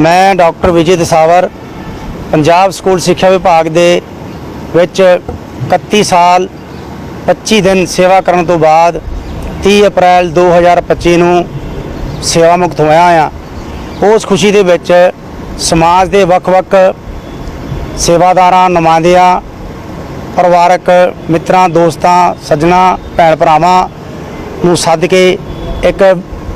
ਮੈਂ doctor Vijay Dasawar, Punjab school ਸਿੱਖਿਆ ਵਿਭਾਗ ਦੇ ਵਿੱਚ 31 ਸਾਲ 25 ਦਿਨ ਸੇਵਾ ਕਰਨ ਤੋਂ ਬਾਅਦ 30 ਅਪ੍ਰੈਲ 2025 ਨੂੰ ਸੇਵਾ ਮੁਕਤ ਹੋਇਆ ਆ ਉਸ ਖੁਸ਼ੀ ਦੇ ਵਿੱਚ ਸਮਾਜ ਦੇ ਵੱਖ-ਵੱਖ ਸੇਵਾਦਾਰਾਂ, ਨੁਮਾਇੰਦਿਆਂ, ਪਰਿਵਾਰਕ ਮਿੱਤਰਾਂ, ਦੋਸਤਾਂ, ਸੱਜਣਾ, ਭੈਣ ਭਰਾਵਾਂ ਨੂੰ ਸੱਦ ਕੇ ਇੱਕ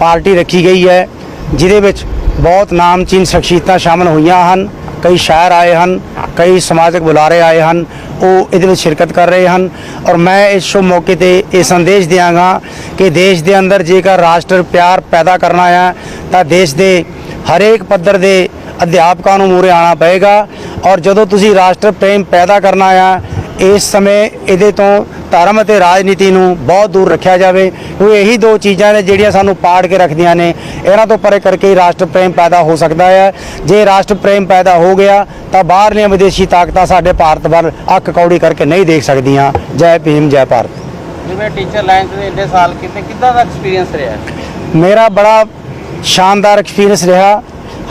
ਪਾਰਟੀ ਰੱਖੀ ਗਈ ਹੈ, ਜਿਹਦੇ ਵਿੱਚ ਬਹੁਤ ਨਾਮਚੀਨ ਸ਼ਖਸੀਅਤਾਂ ਸ਼ਾਮਲ ਹੋਈਆਂ ਹਨ। ਕਈ ਸ਼ਾਇਰ ਆਏ ਹਨ, ਕਈ ਸਮਾਜਿਕ ਬੁਲਾਰੇ ਆਏ ਹਨ, ਉਹ ਇਹਦੇ ਵਿੱਚ ਸ਼ਿਰਕਤ ਕਰ ਰਹੇ ਹਨ ਔਰ ਮੈਂ ਇਸ ਸ਼ੁਭ ਮੌਕੇ ਤੇ ਇਹ ਸੰਦੇਸ਼ ਦਿਆਂਗਾ ਕਿ ਦੇਸ਼ ਦੇ ਅੰਦਰ ਜੇਕਰ ਰਾਸ਼ਟਰ ਪਿਆਰ ਪੈਦਾ ਕਰਨਾ ਹੈ, ਤਾਂ ਦੇਸ਼ ਦੇ ਹਰੇਕ ਪੱਧਰ ਦੇ ਅਧਿਆਪਕਾਂ ਨੂੰ ਮੂਹਰੇ ਆਉਣਾ ਪਏਗਾ ਔਰ ਜਦੋਂ ਤੁਸੀਂ ਰਾਸ਼ਟਰ ਪ੍ਰੇਮ ਪੈਦਾ ਕਰਨਾ ਆ ਇਸ ਸਮੇਂ ਇਹਦੇ ਤੋਂ ਧਰਮ ਅਤੇ ਰਾਜਨੀਤੀ ਨੂੰ ਬਹੁਤ ਦੂਰ ਰੱਖਿਆ ਜਾਵੇ। ਕਿਉਂਕਿ ਇਹੀ ਦੋ ਚੀਜ਼ਾਂ ਨੇ ਜਿਹੜੀਆਂ ਸਾਨੂੰ ਪਾੜ ਕੇ ਰੱਖਦੀਆਂ ਨੇ। ਇਹਨਾਂ ਤੋਂ ਪਰੇ ਕਰਕੇ ਹੀ ਰਾਸ਼ਟਰ ਪ੍ਰੇਮ ਪੈਦਾ ਹੋ ਸਕਦਾ ਹੈ। ਜੇ ਰਾਸ਼ਟਰ ਪ੍ਰੇਮ ਪੈਦਾ ਹੋ ਗਿਆ ਤਾਂ ਬਾਹਰਲੀਆਂ ਵਿਦੇਸ਼ੀ ਤਾਕਤਾਂ ਸਾਡੇ ਭਾਰਤ ਵੱਲ ਅੱਖ ਕੌੜੀ ਕਰਕੇ ਨਹੀਂ ਦੇਖ ਸਕਦੀਆਂ। ਜੈ ਭੀਮ ਜੈ ਭਾਰਤ। ਜਿਵੇਂ ਟੀਚਰ ਲਾਈਨ ਤੇ ਇੰਨੇ ਸਾਲ ਕੀਤੇ ਕਿੱਦਾਂ ਦਾ ਐਕਸਪੀਰੀਅੰਸ ਰਿਹਾ? ਮੇਰਾ ਬੜਾ ਸ਼ਾਨਦਾਰ ਐਕਸਪੀਰੀਅੰਸ ਰਿਹਾ।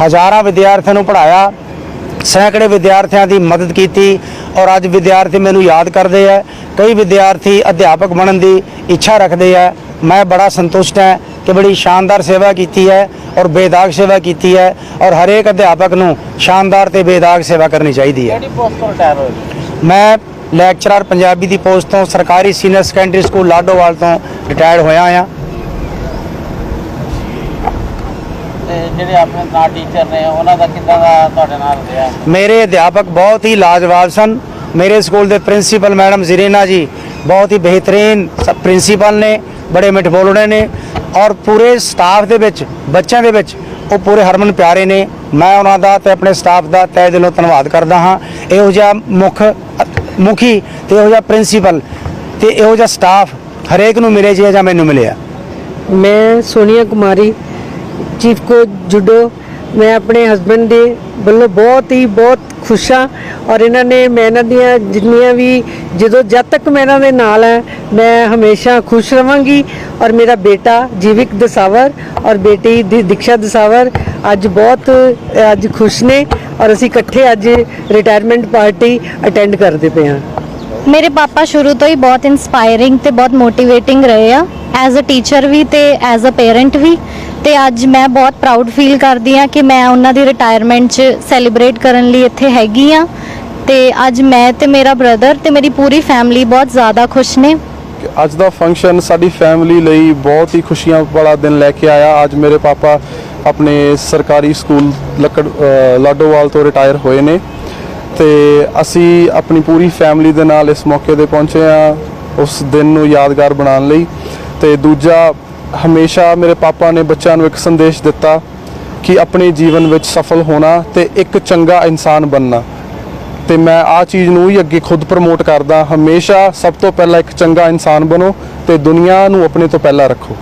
ਹਜ਼ਾਰਾਂ ਵਿਦਿਆਰਥੀਆਂ ਨੂੰ ਪੜ੍ਹਾਇਆ। ਸੈਂਕੜੇ ਵਿਦਿਆਰਥੀਆਂ ਦੀ ਮਦਦ ਕੀਤੀ। ਔਰ ਅੱਜ ਵਿਦਿਆਰਥੀ ਮੈਨੂੰ ਯਾਦ ਕਰਦੇ ਆ ਕਈ ਵਿਦਿਆਰਥੀ ਅਧਿਆਪਕ ਬਣਨ ਦੀ ਇੱਛਾ ਰੱਖਦੇ ਆ। ਮੈਂ ਬੜਾ ਸੰਤੁਸ਼ਟ ਹਾਂ ਕਿ ਬੜੀ ਸ਼ਾਨਦਾਰ ਸੇਵਾ ਕੀਤੀ ਹੈ ਔਰ ਬੇਦਾਗ ਸੇਵਾ ਕੀਤੀ ਹੈ ਔਰ ਹਰੇਕ ਅਧਿਆਪਕ ਨੂੰ ਸ਼ਾਨਦਾਰ ਤੇ ਬੇਦਾਗ ਸੇਵਾ ਕਰਨੀ ਚਾਹੀਦੀ ਹੈ। ਰਿਟਾਇਰ ਮੈਂ ਲੈਕਚਰਰ ਪੰਜਾਬੀ ਦੀ ਪੋਸਟ ਤੋਂ ਸਰਕਾਰੀ ਸੀਨੀਅਰ ਸੈਕੰਡਰੀ ਸਕੂਲ ਲਾਡੋਵਾਲ ਤੋਂ ਰਿਟਾਇਰਡ ਹੋਇਆ ਹਾਂ। ਤੇ ਜਿਹੜੇ ਆਪਣੇ ਨਾਲ ਟੀਚਰ ਨੇ ਉਹਨਾਂ ਦਾ ਕਿੱਦਾਂ ਦਾ ਤੁਹਾਡੇ ਨਾਲ ਰਿਹਾ? ਮੇਰੇ ਅਧਿਆਪਕ ਬਹੁਤ ਹੀ ਲਾਜਵਾਬ ਸਨ। ਮੇਰੇ ਸਕੂਲ ਦੇ ਪ੍ਰਿੰਸੀਪਲ ਮੈਡਮ ਜ਼ਰੀਨਾ ਜੀ ਬਹੁਤ ਹੀ ਬਿਹਤਰੀਨ ਪ੍ਰਿੰਸੀਪਲ ਨੇ ਬੜੇ ਮਿੱਠ ਬੋਲਣੇ ਨੇ ਔਰ ਪੂਰੇ ਸਟਾਫ ਦੇ ਵਿੱਚ ਬੱਚਿਆਂ ਦੇ ਵਿੱਚ ਉਹ ਪੂਰੇ ਹਰਮਨ ਪਿਆਰੇ ਨੇ। ਮੈਂ ਉਹਨਾਂ ਦਾ ਤੇ ਆਪਣੇ ਸਟਾਫ ਦਾ ਤਹਿ ਦਿਲੋਂ ਧੰਨਵਾਦ ਕਰਦਾ ਹਾਂ। ਇਹੋ ਜਿਹਾ ਮੁੱਖ ਮੁਖੀ ਤੇ ਇਹੋ ਜਿਹਾ ਪ੍ਰਿੰਸੀਪਲ ਤੇ ਇਹੋ ਜਿਹਾ ਸਟਾਫ ਹਰੇਕ ਨੂੰ ਮਿਲੇ ਜਿਹਾ ਜਾਂ ਮੈਨੂੰ ਮਿਲਿਆ। ਮੈਂ Sonia Kumari chief coach judo, ਮੈਂ ਆਪਣੇ ਹਸਬੰਡ ਦੇ ਵੱਲੋਂ ਬਹੁਤ ਹੀ ਬਹੁਤ ਖੁਸ਼ ਹਾਂ ਔਰ ਇਹਨਾਂ ਨੇ, ਮੈਂ ਇਹਨਾਂ ਦੀਆਂ ਜਿੰਨੀਆਂ ਵੀ, ਜਦੋਂ ਜਦ ਤੱਕ ਮੈਂ ਇਹਨਾਂ ਦੇ ਨਾਲ ਹਾਂ, ਮੈਂ ਹਮੇਸ਼ਾ ਖੁਸ਼ ਰਵਾਂਗੀ ਔਰ ਮੇਰਾ ਬੇਟਾ ਜੀਵਿਕ ਦਸਾਵਰ ਔਰ ਬੇਟੀ ਦੀ ਦੀਕਸ਼ਾ ਦਸਾਵਰ ਅੱਜ ਬਹੁਤ, ਅੱਜ ਖੁਸ਼ ਨੇ ਔਰ ਅਸੀਂ ਇਕੱਠੇ ਅੱਜ ਰਿਟਾਇਰਮੈਂਟ ਪਾਰਟੀ ਅਟੈਂਡ ਕਰਦੇ ਪਏ ਹਾਂ। ਮੇਰੇ ਪਾਪਾ ਸ਼ੁਰੂ ਤੋਂ ਹੀ ਬਹੁਤ ਇਨਸਪਾਇਰਿੰਗ ਤੇ ਬਹੁਤ ਮੋਟੀਵੇਟਿੰਗ ਰਹੇ ਆ ਐਜ਼ ਅ ਟੀਚਰ ਵੀ ਤੇ ਐਜ਼ ਅ ਪੇਰੈਂਟ ਵੀ। ਤੇ ਅੱਜ ਮੈਂ ਬਹੁਤ ਪ੍ਰਾਊਡ ਫੀਲ ਕਰਦੀ ਆ ਕਿ ਮੈਂ ਉਹਨਾਂ ਦੀ ਰਿਟਾਇਰਮੈਂਟ 'ਚ ਸੈਲੀਬ੍ਰੇਟ ਕਰਨ ਲਈ ਇੱਥੇ ਹੈਗੀ ਆ ਤੇ ਅੱਜ ਮੈਂ ਤੇ ਮੇਰਾ ਬ੍ਰਦਰ ਤੇ ਮੇਰੀ ਪੂਰੀ ਫੈਮਿਲੀ ਬਹੁਤ ਜ਼ਿਆਦਾ ਖੁਸ਼ ਨੇ। ਅੱਜ ਦਾ ਫੰਕਸ਼ਨ ਸਾਡੀ ਫੈਮਿਲੀ ਲਈ ਬਹੁਤ ਹੀ ਖੁਸ਼ੀਆਂ ਵਾਲਾ ਦਿਨ ਲੈ ਕੇ ਆਇਆ। ਅੱਜ ਮੇਰੇ ਪਾਪਾ ਆਪਣੇ ਸਰਕਾਰੀ ਸਕੂਲ ਲੱਕੜ ਲਾਡੋਵਾਲ ਤੋਂ ਰਿਟਾਇਰ ਹੋਏ ਨੇ। ਤੇ ਅਸੀਂ ਆਪਣੀ ਪੂਰੀ ਫੈਮਿਲੀ ਦੇ ਨਾਲ ਇਸ ਮੌਕੇ ਤੇ ਪਹੁੰਚੇ ਆ ਉਸ ਦਿਨ ਨੂੰ ਯਾਦਗਾਰ ਬਣਾਉਣ ਲਈ। ਤੇ ਦੂਜਾ ਹਮੇਸ਼ਾ ਮੇਰੇ ਪਾਪਾ ਨੇ ਬੱਚਿਆਂ ਨੂੰ ਇੱਕ ਸੰਦੇਸ਼ ਦਿੱਤਾ ਕਿ ਆਪਣੇ ਜੀਵਨ ਵਿੱਚ ਸਫਲ ਹੋਣਾ ਤੇ ਇੱਕ ਚੰਗਾ ਇਨਸਾਨ ਬਣਨਾ। ਤੇ ਮੈਂ ਆ ਚੀਜ਼ ਨੂੰ ਹੀ ਅੱਗੇ ਖੁਦ ਪ੍ਰਮੋਟ ਕਰਦਾ, ਹਮੇਸ਼ਾ ਸਭ ਤੋਂ ਪਹਿਲਾਂ ਇੱਕ ਚੰਗਾ ਇਨਸਾਨ ਬਣੋ ਤੇ ਦੁਨੀਆ ਨੂੰ ਆਪਣੇ ਤੋਂ ਪਹਿਲਾਂ ਰੱਖੋ।